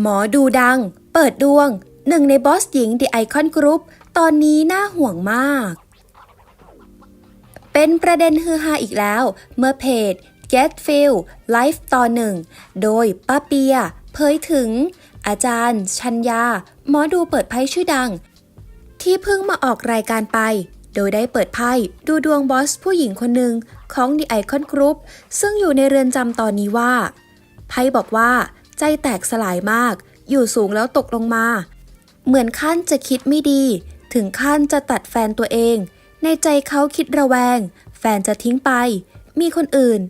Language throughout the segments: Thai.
หมอดูดัง เปิดดวง หนึ่งในบอสหญิง The Icon Group ตอนนี้น่าห่วงมาก เป็นประเด็นฮือฮาอีกแล้ว เมื่อเพจ Get Feel Live ตอนหนึ่ง โดยป้าเปีย เผยถึง อาจารย์ ชัญญา หมอดูเปิดไพ่ชื่อดัง ที่เพิ่งมาออกรายการไป โดยได้เปิดไพ่ดูดวงบอสผู้หญิงคนหนึ่งของ The Icon Group ซึ่งอยู่ในเรือนจำตอนนี้ว่า ไพ่บอกว่า ใจแตกสลายมาก อยู่สูงแล้วตกลงมา เหมือนขั้นจะคิดไม่ดี ถึงขั้นจะตัดแฟนตัวเอง ในใจเขาคิดระแวง แฟนจะทิ้งไป มีคนอื่น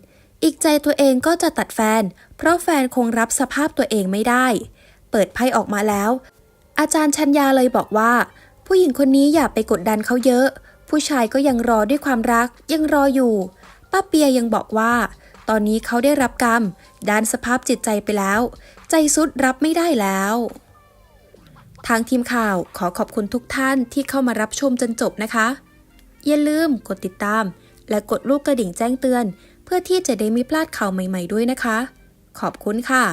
อีกใจตัวเองก็จะตัดแฟน เพราะแฟนคงรับสภาพตัวเองไม่ได้ เปิดไพ่ออกมาแล้ว อาจารย์ชัญญาเลยบอกว่า ผู้หญิงคนนี้อย่าไปกดดันเขาเยอะ ผู้ชายก็ยังรอด้วยความรักยังรออยู่ป้าเปียยังบอกว่า ตอนนี้เขาได้รับกรรม ด้านสภาพจิตใจไปแล้ว ใจสุดรับไม่ได้แล้ว ทางทีมข่าวขอขอบคุณทุกท่านที่เข้ามารับชมจนจบนะคะ อย่าลืมกดติดตาม และกดรูปกระดิ่งแจ้งเตือน เพื่อที่จะได้ไม่พลาดข่าวใหม่ ๆด้วยนะคะ ขอบคุณค่ะ